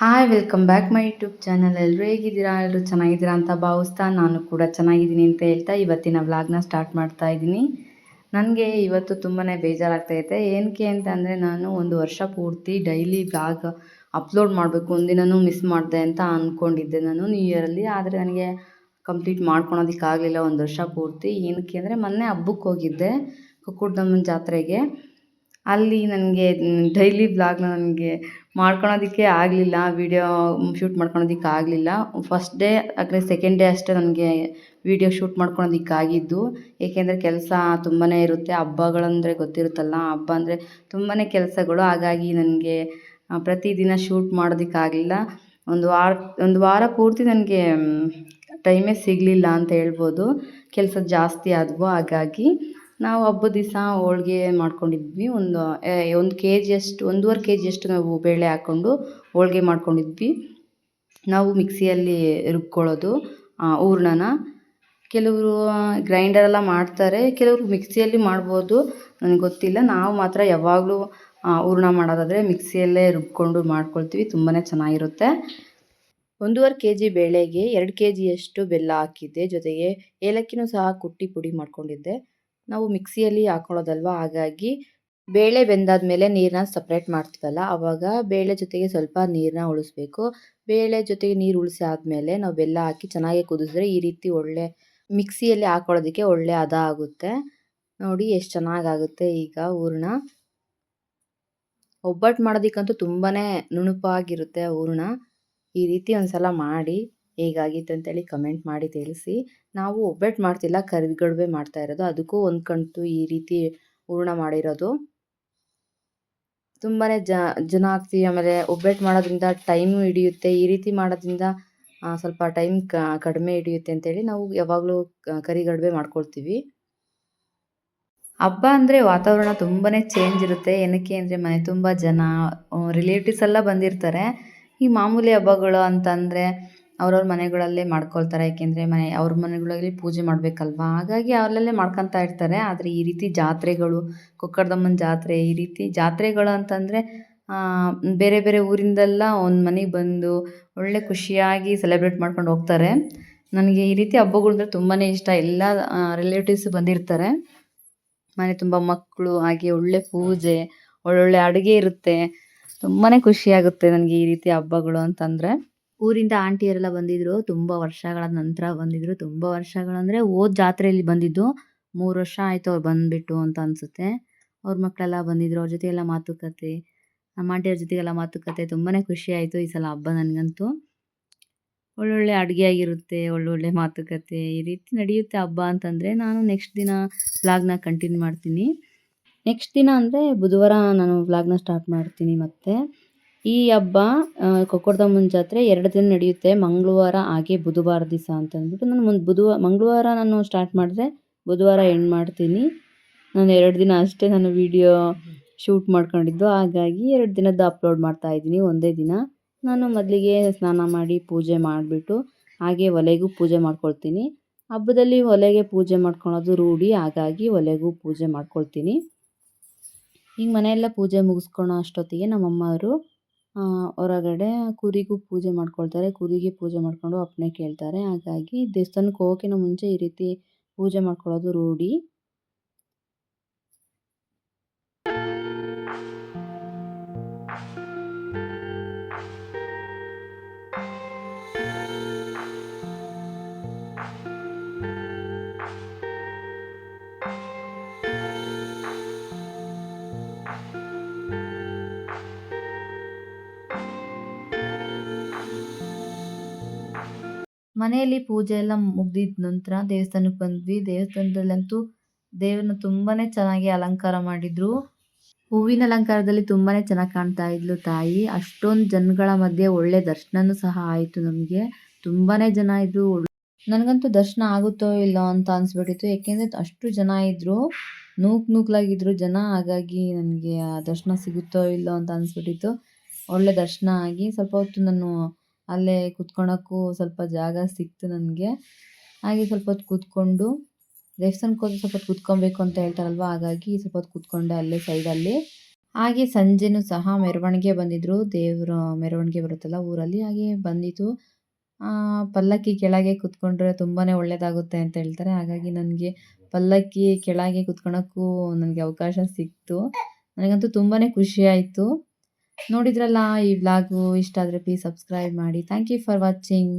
Hi welcome back my YouTube channel ಎಲ್ಲರೂ ಹೇಗಿದ್ದೀರಾ? ಎಲ್ಲರೂ ಚೆನ್ನಾಗಿದ್ದೀರಾ ಅಂತ ಭಾವಿಸ್ತಾ ನಾನು ಕೂಡ ಚೆನ್ನಾಗಿದ್ದೀನಿ ಅಂತ ಹೇಳ್ತಾ ಇವತ್ತಿನ ವ್ಲಾಗ್ನ ಸ್ಟಾರ್ಟ್ ಮಾಡ್ತಾ ಇದ್ದೀನಿ. ನನಗೆ ಇವತ್ತು ತುಂಬಾ ಬೇಜಾರಾಗ್ತೈತೆ ಏನಕ್ಕೆ ಅಂತ ಅಂದರೆ ನಾನು ಒಂದು ವರ್ಷ ಪೂರ್ತಿ ಡೈಲಿ ವ್ಲಾಗ್ ಅಪ್ಲೋಡ್ ಮಾಡಬೇಕು ಒಂದಿನೂ ಮಿಸ್ ಮಾಡಿದೆ ಅಂತ ಅಂದ್ಕೊಂಡಿದ್ದೆ ನಾನು ನ್ಯೂ ಇಯರಲ್ಲಿ ಆದರೆ ನನಗೆ ಕಂಪ್ಲೀಟ್ ಮಾಡ್ಕೊಳೋದಕ್ಕಾಗಲಿಲ್ಲ ಒಂದು ವರ್ಷ ಪೂರ್ತಿ. ಏನಕ್ಕೆ ಅಂದರೆ ಮೊನ್ನೆ ಹಬ್ಬಕ್ಕೆ ಹೋಗಿದ್ದೆ, ಕುಕ್ಕುಡ್ದಮ್ಮನ ಜಾತ್ರೆಗೆ. ಅಲ್ಲಿ ನನಗೆ ಡೈಲಿ ವ್ಲಾಗ್ನ ನನಗೆ ಮಾಡ್ಕೊಳೋದಕ್ಕೆ ಆಗಲಿಲ್ಲ ವೀಡಿಯೋ ಶೂಟ್ ಮಾಡ್ಕೊಳೋದಕ್ಕೆ ಆಗಲಿಲ್ಲ. ಫಸ್ಟ್ ಡೇ ಆದರೆ ಸೆಕೆಂಡ್ ಡೇ ಅಷ್ಟೇ ನನಗೆ ವೀಡಿಯೋ ಶೂಟ್ ಮಾಡ್ಕೊಳೋದಕ್ಕೆ ಆಗಿದ್ದು. ಏಕೆಂದರೆ ಕೆಲಸ ತುಂಬಾ ಇರುತ್ತೆ. ಹಬ್ಬಗಳಂದರೆ ಗೊತ್ತಿರುತ್ತಲ್ಲ, ಹಬ್ಬ ಅಂದರೆ ತುಂಬಾ ಕೆಲಸಗಳು. ಹಾಗಾಗಿ ನನಗೆ ಪ್ರತಿದಿನ ಶೂಟ್ ಮಾಡೋದಕ್ಕಾಗಲಿಲ್ಲ ಒಂದು ವಾರ ಒಂದು ವಾರ ಪೂರ್ತಿ ನನಗೆ ಟೈಮೇ ಸಿಗಲಿಲ್ಲ ಅಂತ ಹೇಳ್ಬೋದು. ಕೆಲಸ ಜಾಸ್ತಿ ಆದವು. ಹಾಗಾಗಿ ನಾವು ಹಬ್ಬದ ದಿವಸ ಹೋಳ್ಗೆ ಮಾಡ್ಕೊಂಡಿದ್ವಿ. ಒಂದು ಒಂದು ಕೆ ಜಿಯಷ್ಟು ಒಂದೂವರೆ ಕೆ ಜಿಯಷ್ಟು ನಾವು ಬೇಳೆ ಹಾಕ್ಕೊಂಡು ಹೋಳ್ಗೆ ಮಾಡ್ಕೊಂಡಿದ್ವಿ. ನಾವು ಮಿಕ್ಸಿಯಲ್ಲಿ ರುಬ್ಕೊಳ್ಳೋದು ಹೂರ್ಣನ. ಕೆಲವರು ಗ್ರೈಂಡರೆಲ್ಲ ಮಾಡ್ತಾರೆ. ಕೆಲವರು ಮಿಕ್ಸಿಯಲ್ಲಿ ಮಾಡ್ಬೋದು. ನನಗೆ ಗೊತ್ತಿಲ್ಲ. ನಾವು ಮಾತ್ರ ಯಾವಾಗಲೂ ಹೂರ್ಣ ಮಾಡೋದಾದರೆ ಮಿಕ್ಸಿಯಲ್ಲೇ ರುಬ್ಕೊಂಡು ಮಾಡ್ಕೊಳ್ತೀವಿ. ತುಂಬಾ ಚೆನ್ನಾಗಿರುತ್ತೆ. ಒಂದೂವರೆ ಕೆ ಜಿ ಬೇಳೆಗೆ ಎರಡು ಕೆ ಜಿಯಷ್ಟು ಬೆಲ್ಲ ಹಾಕಿದ್ದೆ. ಜೊತೆಗೆ ಏಲಕ್ಕಿನೂ ಸಹ ಕುಟ್ಟಿ ಪುಡಿ ಮಾಡ್ಕೊಂಡಿದ್ದೆ. ನಾವು ಮಿಕ್ಸಿಯಲ್ಲಿ ಹಾಕೊಳ್ಳೋದಲ್ವ? ಹಾಗಾಗಿ ಬೇಳೆ ಬೆಂದಾದ್ಮೇಲೆ ನೀರನ್ನ ಸಪ್ರೇಟ್ ಮಾಡ್ತೀವಲ್ಲ ಆವಾಗ ಬೇಳೆ ಜೊತೆಗೆ ಸ್ವಲ್ಪ ನೀರನ್ನ ಉಳಿಸ್ಬೇಕು. ಬೇಳೆ ಜೊತೆಗೆ ನೀರು ಉಳಿಸಿ ಆದಮೇಲೆ ನಾವು ಬೆಲ್ಲ ಹಾಕಿ ಚೆನ್ನಾಗಿ ಕುದಿಸಿದ್ರೆ ಈ ರೀತಿ ಒಳ್ಳೆ, ಮಿಕ್ಸಿಯಲ್ಲಿ ಹಾಕೊಳ್ಳೋದಕ್ಕೆ ಒಳ್ಳೆ ಹದ ಆಗುತ್ತೆ. ನೋಡಿ ಎಷ್ಟು ಚೆನ್ನಾಗಾಗುತ್ತೆ ಈಗ ಹೂರ್ಣ. ಒಬ್ಬಟ್ಟು ಮಾಡೋದಕ್ಕಂತೂ ತುಂಬಾ ನುಣುಪಾಗಿರುತ್ತೆ ಹೂರ್ಣ. ಈ ರೀತಿ ಒಂದು ಸಲ ಮಾಡಿ. ಹೇಗಾಗಿತ್ತು ಅಂತೇಳಿ ಕಮೆಂಟ್ ಮಾಡಿ ತಿಳಿಸಿ. ನಾವು ಒಬ್ಬಟ್ಟು ಮಾಡ್ತಿಲ್ಲ, ಕರಿಗಡುಬೆ ಮಾಡ್ತಾ ಇರೋದು. ಅದಕ್ಕೂ ಒಂದು ಕಂಟು ಈ ರೀತಿ ಹೂರ್ಣ ಮಾಡಿರೋದು. ತುಂಬಾ ಜ, ಜನ ಆಗ್ತೀವಿ. ಆಮೇಲೆ ಒಬ್ಬಟ್ಟು ಮಾಡೋದ್ರಿಂದ ಟೈಮು ಹಿಡಿಯುತ್ತೆ. ಈ ರೀತಿ ಮಾಡೋದ್ರಿಂದ ಸ್ವಲ್ಪ ಟೈಮ್ ಕಡಿಮೆ ಹಿಡಿಯುತ್ತೆ ಅಂತೇಳಿ ನಾವು ಯಾವಾಗಲೂ ಕರಿಗಡುಬೆ ಮಾಡ್ಕೊಳ್ತೀವಿ. ಹಬ್ಬ ಅಂದರೆ ವಾತಾವರಣ ತುಂಬಾ ಚೇಂಜ್ ಇರುತ್ತೆ. ಏನಕ್ಕೆ ಅಂದರೆ ಮನೆ ತುಂಬ ಜನ ರಿಲೇಟಿವ್ಸ್ ಎಲ್ಲ ಬಂದಿರ್ತಾರೆ. ಈ ಮಾಮೂಲಿ ಹಬ್ಬಗಳು ಅಂತಂದರೆ ಅವ್ರವ್ರ ಮನೆಗಳಲ್ಲೇ ಮಾಡ್ಕೊಳ್ತಾರೆ. ಏಕೆಂದರೆ ಮನೆ, ಅವ್ರ ಮನೆಗಳಲ್ಲಿ ಪೂಜೆ ಮಾಡಬೇಕಲ್ವಾ? ಹಾಗಾಗಿ ಅಲ್ಲಲ್ಲೇ ಮಾಡ್ಕೊತಾ ಇರ್ತಾರೆ. ಆದರೆ ಈ ರೀತಿ ಜಾತ್ರೆಗಳು ಕೊಕ್ಕರ್ದಮ್ಮನ ಜಾತ್ರೆ, ಈ ರೀತಿ ಜಾತ್ರೆಗಳು ಅಂತಂದರೆ ಬೇರೆ ಬೇರೆ ಊರಿಂದೆಲ್ಲ ಒಂದು ಮನೆಗೆ ಬಂದು ಒಳ್ಳೆ ಖುಷಿಯಾಗಿ ಸೆಲೆಬ್ರೇಟ್ ಮಾಡ್ಕೊಂಡು ಹೋಗ್ತಾರೆ. ನನಗೆ ಈ ರೀತಿ ಹಬ್ಬಗಳು ಅಂದರೆ ತುಂಬಾ ಇಷ್ಟ. ಎಲ್ಲ ರಿಲೇಟಿವ್ಸ್ ಬಂದಿರ್ತಾರೆ. ಮನೆ ತುಂಬ ಮಕ್ಕಳು, ಹಾಗೆ ಒಳ್ಳೆ ಪೂಜೆ, ಒಳ್ಳೊಳ್ಳೆ ಅಡುಗೆ ಇರುತ್ತೆ. ತುಂಬಾ ಖುಷಿಯಾಗುತ್ತೆ ನನಗೆ ಈ ರೀತಿ ಹಬ್ಬಗಳು ಅಂತಂದರೆ. ಊರಿಂದ ಆಂಟಿಯರೆಲ್ಲ ಬಂದಿದ್ರು, ತುಂಬ ವರ್ಷಗಳ ನಂತರ ಬಂದಿದ್ರು, ತುಂಬ ವರ್ಷಗಳಂದರೆ ಓದ್ ಜಾತ್ರೆಯಲ್ಲಿ ಬಂದಿದ್ದು, ಮೂರು ವರ್ಷ ಆಯಿತು ಅವ್ರು ಬಂದುಬಿಟ್ಟು ಅಂತ ಅನಿಸುತ್ತೆ. ಅವ್ರ ಮಕ್ಕಳೆಲ್ಲ ಬಂದಿದ್ರು, ಅವ್ರ ಜೊತೆ ಎಲ್ಲ ಮಾತುಕತೆ, ನಮ್ಮ ಆಂಟಿಯವ್ರ ಜೊತೆಗೆಲ್ಲ ಮಾತುಕತೆ ತುಂಬಾ ಖುಷಿ ಆಯ್ತು ಈ ಸಲ ಹಬ್ಬ ನನಗಂತೂ. ಒಳ್ಳೊಳ್ಳೆ ಅಡುಗೆ ಆಗಿರುತ್ತೆ ಒಳ್ಳೊಳ್ಳೆ ಮಾತುಕತೆ, ಈ ರೀತಿ ನಡೆಯುತ್ತೆ ಹಬ್ಬ ಅಂತಂದರೆ ನಾನು ನೆಕ್ಸ್ಟ್ ದಿನ ವ್ಲಾಗ್ನ ಕಂಟಿನ್ಯೂ ಮಾಡ್ತೀನಿ. ನೆಕ್ಸ್ಟ್ ದಿನ ಅಂದರೆ ಬುಧವಾರ ನಾನು ವ್ಲಾಗ್ನ ಸ್ಟಾರ್ಟ್ ಮಾಡ್ತೀನಿ ಮತ್ತು. ಈ ಹಬ್ಬ ಕೊಕ್ಕರ್ದಮ್ಮನ ಜಾತ್ರೆ ಎರಡು ದಿನ ನಡೆಯುತ್ತೆ. ಮಂಗಳವಾರ ಹಾಗೆ ಬುಧವಾರ ದಿವಸ ಅಂತ ಅಂದ್ಬಿಟ್ಟು ನಾನು ಮುಂದೆ ಬುಧವಾರ ಮಂಗಳವಾರ ನಾನು ಸ್ಟಾರ್ಟ್ ಮಾಡಿದ್ರೆ ಬುಧವಾರ ಎಂಡ್ ಮಾಡ್ತೀನಿ. ನಾನು ಎರಡು ದಿನ ಅಷ್ಟೇ ನಾನು ವೀಡಿಯೋ ಶೂಟ್ ಮಾಡ್ಕೊಂಡಿದ್ದು. ಹಾಗಾಗಿ ಎರಡು ದಿನದ್ದು ಅಪ್ಲೋಡ್ ಮಾಡ್ತಾ ಇದ್ದೀನಿ ಒಂದೇ ದಿನ. ನಾನು ಮೊದಲಿಗೆ ಸ್ನಾನ ಮಾಡಿ ಪೂಜೆ ಮಾಡಿಬಿಟ್ಟು ಹಾಗೆ ಒಲೆಗೂ ಪೂಜೆ ಮಾಡ್ಕೊಳ್ತೀನಿ. ಹಬ್ಬದಲ್ಲಿ ಒಲೆಗೆ ಪೂಜೆ ಮಾಡ್ಕೊಳೋದು ರೂಢಿ, ಹಾಗಾಗಿ ಒಲೆಗೂ ಪೂಜೆ ಮಾಡ್ಕೊಳ್ತೀನಿ. ಹಿಂಗೆ ಮನೆಯೆಲ್ಲ ಪೂಜೆ ಮುಗಿಸ್ಕೊಳೋ ಅಷ್ಟೊತ್ತಿಗೆ ನಮ್ಮಮ್ಮವರು ಹೊರಗಡೆ ಕುರಿಗೂ ಪೂಜೆ ಮಾಡ್ಕೊಳ್ತಾರೆ. ಕುರಿಗೆ ಪೂಜೆ ಮಾಡಿಕೊಂಡು ಅಪ್ಪಣೆ ಕೇಳ್ತಾರೆ. ಹಾಗಾಗಿ ದೇವಸ್ಥಾನಕ್ಕೆ ಹೋಗೋಕ್ಕಿಂತ ಮುಂಚೆ ಈ ರೀತಿ ಪೂಜೆ ಮಾಡ್ಕೊಳ್ಳೋದು ರೂಢಿ. ಮನೆಯಲ್ಲಿ ಪೂಜೆ ಎಲ್ಲ ಮುಗ್ದಿದ ನಂತರ ದೇವಸ್ಥಾನಕ್ಕೆ ಬಂದ್ವಿ. ದೇವಸ್ಥಾನದಲ್ಲಂತೂ ದೇವ್ರನ್ನ ತುಂಬಾ ಚೆನ್ನಾಗಿ ಅಲಂಕಾರ ಮಾಡಿದ್ರು. ಹೂವಿನ ಅಲಂಕಾರದಲ್ಲಿ ತುಂಬಾ ಚೆನ್ನಾಗಿ ಕಾಣ್ತಾ ಇದ್ಲು ತಾಯಿ. ಅಷ್ಟೊಂದು ಜನಗಳ ಮಧ್ಯೆ ಒಳ್ಳೆ ದರ್ಶನನೂ ಸಹ ಆಯಿತು ನಮಗೆ. ತುಂಬಾ ಜನ ಇದ್ರು. ನನಗಂತೂ ದರ್ಶನ ಆಗುತ್ತೋ ಇಲ್ಲೋ ಅಂತ ಅನಿಸ್ಬಿಟ್ಟಿತ್ತು. ಏಕೆಂದರೆ ಅಷ್ಟು ಜನ ಇದ್ದರು ನೂಕ್ ನೂಕ್ಲಾಗಿದ್ರು ಜನ. ಹಾಗಾಗಿ ನನಗೆ ದರ್ಶನ ಸಿಗುತ್ತೋ ಇಲ್ಲೋ ಅಂತ ಅನಿಸ್ಬಿಟ್ಟಿತ್ತು. ಒಳ್ಳೆ ದರ್ಶನ ಆಗಿ ಸ್ವಲ್ಪ ಹೊತ್ತು ನಾನು ಅಲ್ಲೇ ಕುತ್ಕೊಳಕ್ಕೂ ಸ್ವಲ್ಪ ಜಾಗ ಸಿಕ್ತು ನನಗೆ. ಹಾಗೆ ಸ್ವಲ್ಪ ಹೊತ್ತು ಕೂತ್ಕೊಂಡು, ದೇವಸ್ಥಾನಕ್ಕೆ ಹೋದ್ರೆ ಸ್ವಲ್ಪ ಹೊತ್ತು ಕೂತ್ಕೊಬೇಕು ಅಂತ ಹೇಳ್ತಾರಲ್ವ, ಹಾಗಾಗಿ ಸ್ವಲ್ಪ ಹೊತ್ತು ಕೂತ್ಕೊಂಡೆ ಅಲ್ಲೇ ಸೈಡಲ್ಲಿ ಹಾಗೆ ಸಂಜೆನೂ ಸಹ ಮೆರವಣಿಗೆ ಬಂದಿದ್ದರು ದೇವರ ಮೆರವಣಿಗೆ ಬರುತ್ತಲ್ಲ ಊರಲ್ಲಿ, ಹಾಗೆ ಬಂದಿತ್ತು ಪಲ್ಲಕ್ಕಿ ಕೆಳಗೆ ಕೂತ್ಕೊಂಡ್ರೆ ತುಂಬಾ ಒಳ್ಳೆಯದಾಗುತ್ತೆ ಅಂತ ಹೇಳ್ತಾರೆ, ಹಾಗಾಗಿ ನನಗೆ ಪಲ್ಲಕ್ಕಿ ಕೆಳಗೆ ಕೂತ್ಕೊಳ್ಳೋಕ್ಕೂ ನನಗೆ ಅವಕಾಶ ಸಿಕ್ತು. ನನಗಂತೂ ತುಂಬಾ ಖುಷಿ ಆಯಿತು. ನೋಡಿದ್ರಲ್ಲ ಈ ವ್ಲಾಗು ಇಷ್ಟ ಆದರೆ ಪ್ಲೀಸ್ ಸಬ್ಸ್ಕ್ರೈಬ್ ಮಾಡಿ. Thank you for watching